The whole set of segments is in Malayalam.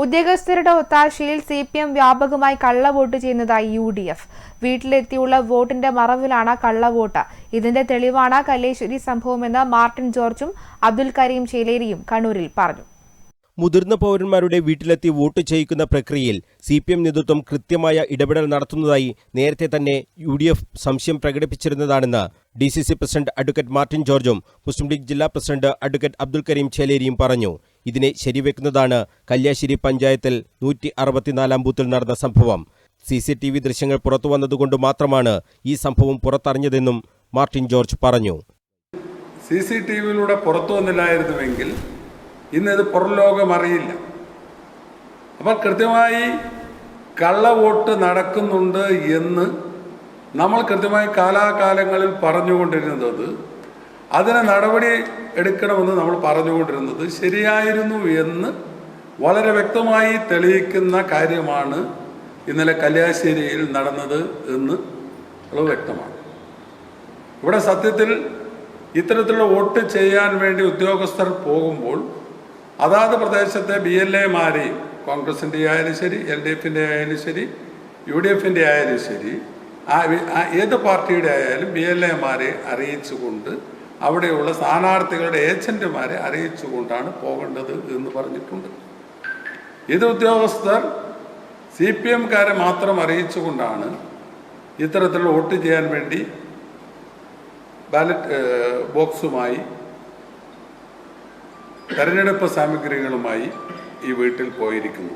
ഉദ്യോഗസ്ഥരുടെ ഒത്താശയിൽ സി പി എം വ്യാപകമായി കള്ളവോട്ട് ചെയ്യുന്നതായി യു ഡി എഫ്. വീട്ടിലെത്തിയുള്ള വോട്ടിന്റെ മറവിലാണ് കള്ളവോട്ട്. ഇതിന്റെ തെളിവാണ് കല്ലേശ്വരി സംഭവമെന്ന് മാർട്ടിൻ ജോർജും അബ്ദുൽ കരീം ചേലേരിയും കണ്ണൂരിൽ പറഞ്ഞു. മുതിർന്ന പൗരന്മാരുടെ വീട്ടിലെത്തി വോട്ട് ചെയ്യിക്കുന്ന പ്രക്രിയയിൽ സി പി എം നേതൃത്വം കൃത്യമായ ഇടപെടൽ നടത്തുന്നതായി നേരത്തെ തന്നെ യു ഡി എഫ് സംശയം പ്രകടിപ്പിച്ചിരുന്നതാണെന്ന് D C C president advocate Martin ജോർജും മുസ്ലിം ലീഗ് ജില്ലാ പ്രസിഡന്റ് അഡ്വക്കേറ്റ് അബ്ദുൽ കരീം ചേലേരിയും പറഞ്ഞു. ഇതിനെ ശരിവെക്കുന്നതാണ് കല്യാശ്ശേരി പഞ്ചായത്തിൽ നൂറ്റി അറുപത്തിനാലാം ബൂത്തിൽ നടന്ന സംഭവം. സി സി ടി വി ദൃശ്യങ്ങൾ പുറത്തു വന്നതുകൊണ്ട് മാത്രമാണ് ഈ സംഭവം പുറത്തറിഞ്ഞതെന്നും മാർട്ടിൻ ജോർജ് പറഞ്ഞു. സി സി ടി വിയിലൂടെ പുറത്തു വന്നില്ലായിരുന്നുവെങ്കിൽ ഇന്നത് പുറം ലോകം അറിയില്ല അപ്പോൾ കൃത്യമായി കള്ളവോട്ട് നടക്കുന്നുണ്ട് എന്ന് നമ്മൾ കൃത്യമായി കാലാകാലങ്ങളിൽ പറഞ്ഞുകൊണ്ടിരുന്നത് അതിന് നടപടി എടുക്കണമെന്ന് നമ്മൾ പറഞ്ഞുകൊണ്ടിരുന്നത് ശരിയായിരുന്നു എന്ന് വളരെ വ്യക്തമായി തെളിയിക്കുന്ന കാര്യമാണ് ഇന്നലെ കല്യാശ്ശേരിയിൽ നടന്നത് എന്ന് വ്യക്തമാണ്. ഇവിടെ സത്യത്തിൽ ഇത്തരത്തിലുള്ള വോട്ട് ചെയ്യാൻ വേണ്ടി ഉദ്യോഗസ്ഥർ പോകുമ്പോൾ അതാത് പ്രദേശത്തെ ബി എൽ എമാരെയും കോൺഗ്രസിന്റെ ആയാലും ശരി എൽ ഡി എഫിന്റെ ആയാലും ശരി യു ഡി എഫിന്റെ ആയാലും ശരി ആ ഏത് പാർട്ടിയുടെ ആയാലും ബി എൽ എമാരെ അറിയിച്ചുകൊണ്ട് അവിടെയുള്ള സ്ഥാനാർത്ഥികളുടെ ഏജന്റുമാരെ അറിയിച്ചുകൊണ്ടാണ് പോകേണ്ടത് എന്ന് പറഞ്ഞിട്ടുണ്ട്. ഇത് ഉദ്യോഗസ്ഥർ സി പി എംകാരെ മാത്രം അറിയിച്ചുകൊണ്ടാണ് ഇത്തരത്തിലുള്ള വോട്ട് ചെയ്യാൻ വേണ്ടി ബാലറ്റ് ബോക്സുമായി തെരഞ്ഞെടുപ്പ് സാമഗ്രികളുമായി ഈ വീട്ടിൽ പോയിരിക്കുന്നു.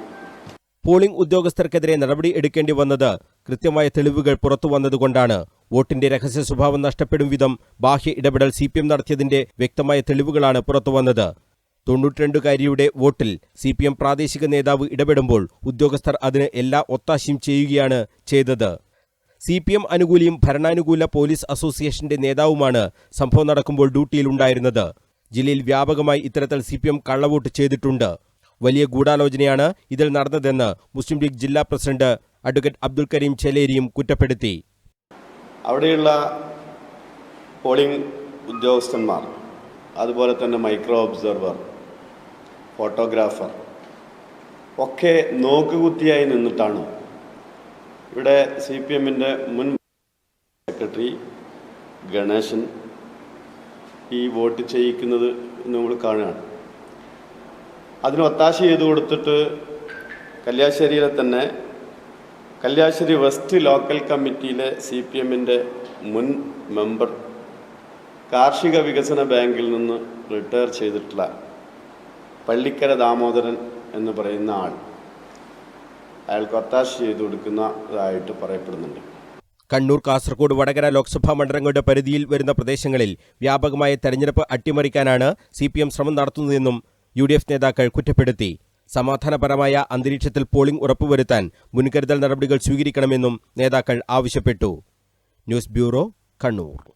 പോളിംഗ് ഉദ്യോഗസ്ഥർക്കെതിരെ നടപടി എടുക്കേണ്ടി വന്നത് കൃത്യമായ തെളിവുകൾ പുറത്തു വന്നതുകൊണ്ടാണ്. വോട്ടിന്റെ രഹസ്യ സ്വഭാവം നഷ്ടപ്പെടും വിധം ബാഹ്യ ഇടപെടൽ സി പി എം നടത്തിയതിന്റെ വ്യക്തമായ തെളിവുകളാണ് പുറത്തുവന്നത്. തൊണ്ണൂറ്റിരണ്ടുകാരിയുടെ വോട്ടിൽ സി പി എം പ്രാദേശിക നേതാവ് ഇടപെടുമ്പോൾ ഉദ്യോഗസ്ഥർ അതിന് എല്ലാ ഒത്താശയും ചെയ്യുകയാണ് ചെയ്തത്. സി പി എം അനുകൂലിയും ഭരണാനുകൂല പോലീസ് അസോസിയേഷന്റെ നേതാവുമാണ് സംഭവം നടക്കുമ്പോൾ ഡ്യൂട്ടിയിലുണ്ടായിരുന്നത് ജില്ലയിൽ വ്യാപകമായി ഇത്തരത്തിൽ സി പി എം കള്ളവോട്ട് ചെയ്തിട്ടുണ്ട്. വലിയ ഗൂഢാലോചനയാണ് ഇതിൽ നടന്നതെന്ന് മുസ്ലിം ലീഗ് ജില്ലാ പ്രസിഡന്റ് അഡ്വക്കേറ്റ് അബ്ദുൽ കരീം ചെലേരിയും കുറ്റപ്പെടുത്തി. അവിടെയുള്ള പോളിംഗ് ഉദ്യോഗസ്ഥന്മാർ അതുപോലെ തന്നെ മൈക്രോ ഒബ്സർവർ ഫോട്ടോഗ്രാഫർ ഒക്കെ നോക്കുകുത്തിയായി നിന്നിട്ടാണ് ഇവിടെ സി പി എമ്മിന്റെ മുൻ സെക്രട്ടറി ഗണേശൻ ഈ വോട്ട് ചെയ്യിക്കുന്നത് നമ്മൾ കാണുകയാണ്. അതിന് ഒത്താശ ചെയ്തു കൊടുത്തിട്ട് കല്യാശ്ശേരിയിലെ തന്നെ കല്യാശ്ശേരി വെസ്റ്റ് ലോക്കൽ കമ്മിറ്റിയിലെ സി പി എമ്മിന്റെ മുൻ മെമ്പർ കാർഷിക വികസന ബാങ്കിൽ നിന്ന് റിട്ടയർ ചെയ്തിട്ടുള്ള പള്ളിക്കര ദാമോദരൻ എന്ന് പറയുന്ന ആൾ അയാൾക്ക് ഒത്താശ ചെയ്തു കൊടുക്കുന്നതായിട്ട് പറയപ്പെടുന്നുണ്ട്. കണ്ണൂർ കാസർഗോഡ് വടകര ലോക്സഭാ മണ്ഡലങ്ങളുടെ പരിധിയിൽ വരുന്ന പ്രദേശങ്ങളിൽ വ്യാപകമായ തെരഞ്ഞെടുപ്പ് അട്ടിമറിക്കാനാണ് സി പി എം ശ്രമം നടത്തുന്നതെന്നും യു ഡി എഫ് നേതാക്കൾ കുറ്റപ്പെടുത്തി. സമാധാനപരമായ അന്തരീക്ഷത്തിൽ പോളിംഗ് ഉറപ്പുവരുത്താൻ മുൻകരുതൽ നടപടികൾ സ്വീകരിക്കണമെന്നും നേതാക്കൾ ആവശ്യപ്പെട്ടു. News bureau Kannur.